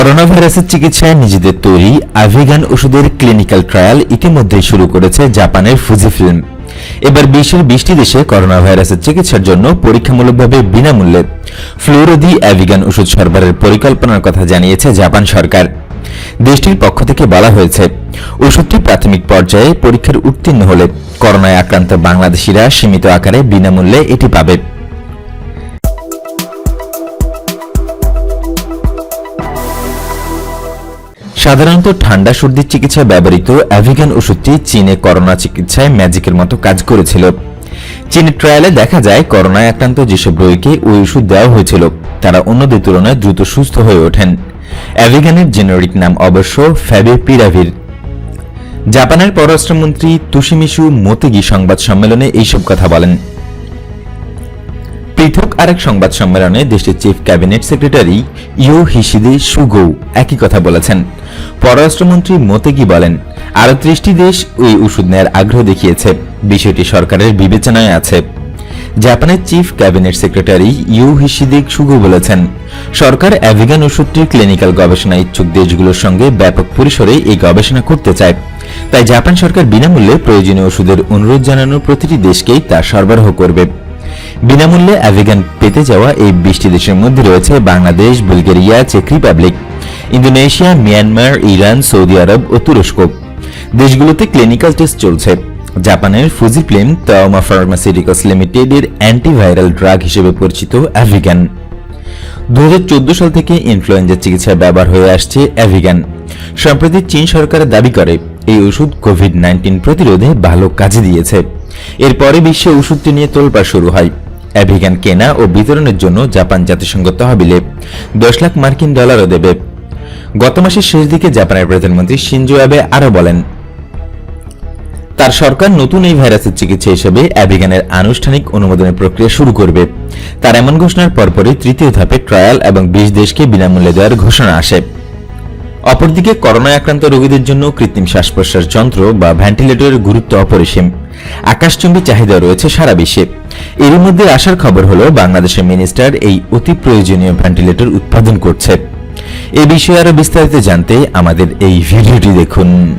Corona ভাইরাসের চিকিৎসায় নিজেদের তৈরি আভিগান ওষুধের ক্লিনিক্যাল ট্রায়াল ইতিমধ্যেই শুরু করেছে জাপানের ফুজি ফিল্ম এবার বিশ্বের বিশটি দেশে করোনা ভাইরাসের চিকিৎসার জন্য পরীক্ষামূলকভাবে বিনামূল্যে ফ্লোরোদি অ্যাভিগান ওষুধ সরবরাহের পরিকল্পনার কথা জানিয়েছে জাপান সরকার। দেশটির পক্ষ থেকে বলা হয়েছে, ওষুধটি প্রাথমিক পর্যায়ে পরীক্ষার উত্তীর্ণ হলে করোনায় আক্রান্ত বাংলাদেশিরা সীমিত আকারে বিনামূল্যে এটি পাবে। সাধারণত ঠান্ডা সর্দির চিকিৎসায় ব্যবহৃত অ্যাভিগান ওষুধটি চীনে করোনা চিকিৎসায় ম্যাজিকের মতো কাজ করেছিল। চীনের ট্রায়ালে দেখা যায়, করোনায় আক্রান্ত যেসব রোগীকে ওই ওষুধ দেওয়া হয়েছিল, তারা অন্যদের তুলনায় দ্রুত সুস্থ হয়ে ওঠেন। অ্যাভিগানের জেনেরিক নাম অবশ্য ফ্যাবিপিরাভির। জাপানের পররাষ্ট্রমন্ত্রী তুশিমিশু মোতেগি সংবাদ সম্মেলনে এইসব কথা বলেন। পৃথক আরেক সংবাদ সম্মেলনে দেশটির চিফ ক্যাবিনেট সেক্রেটারি ইও হিসিদে সুগৌ একই কথা বলেছেন। পররাষ্ট্রমন্ত্রী মোতেগি বলেন, আরও ত্রিশটি দেশ ওই ওষুধ নেয়ার আগ্রহ দেখিয়েছে। বিষয়টি সরকারের বিবেচনায় আছে। জাপানের chief cabinet secretary Yoshihide Suga বলেছেন, সরকার অ্যাভিগান ওষুধটির ক্লিনিক্যাল গবেষণা ইচ্ছুক দেশগুলোর সঙ্গে ব্যাপক পরিসরে এই গবেষণা করতে চায়। তাই জাপান সরকার বিনামূল্যে প্রয়োজনীয় ওষুধের অনুরোধ জানানো প্রতিটি দেশকেই তা সরবরাহ করবে। বিনামূল্যে অ্যাভিগান পেতে যাওয়া এই বিশটি দেশের মধ্যে রয়েছে Bangladesh, Bulgaria check Republic Indonesia Myanmar Iran Saudi আরব ও তুরস্ক। দেশগুলোতে ক্লিনিক্যাল টেস্ট চলছে। জাপানের ফুজিপ্লেম তাওমা ফার্মাসিউটিক্যালস লিমিটেডের অ্যান্টিভাইরাল ড্রাগ হিসেবে পরিচিত অ্যাভিগান দু হাজার চোদ্দ সাল থেকে ইনফ্লুয়েঞ্জা চিকিৎসায় ব্যবহার হয়ে আসছে অ্যাভিগান সম্প্রতি চীন সরকার দাবি করে, এই ওষুধ কোভিড নাইন্টিন প্রতিরোধে ভালো কাজে দিয়েছে। এরপরে বিশ্বে ওষুধটি নিয়ে তোলপাড় শুরু হয়। অ্যাভিগান কেনা ও বিতরণের জন্য জাপান জাতিসংঘ তহবিলে দশ লাখ মার্কিন ডলারও দেবে। গত মাসের শেষ দিকে জাপানের প্রধানমন্ত্রী শিনজো অ্যাবে আরও বলেন, তার সরকার নতুন এই ভাইরাসের চিকিৎসা হিসেবে অ্যাভিগানের আনুষ্ঠানিক অনুমোদনের প্রক্রিয়া শুরু করবে। তার এমন ঘোষণার পরপরই তৃতীয় ধাপে ট্রায়াল এবং বিশ দেশকে বিনামূল্যে দেওয়ার ঘোষণা আসে। অপরদিকে করোনায় আক্রান্ত রোগীদের জন্য কৃত্রিম শ্বাস প্রশ্বাস যন্ত্র বা ভেন্টিলেটরের গুরুত্ব অপরিসীম। আকাশচুম্বী চাহিদা রয়েছে সারা বিশ্বে। এর মধ্যে আসার খবর হলো, বাংলাদেশের মিনিস্টার এই অতি প্রয়োজনীয় ভেন্টিলেটর উৎপাদন করছে। এ বিষয়ে আরও বিস্তারিত জানতে আমাদের এই ভিডিওটি দেখুন।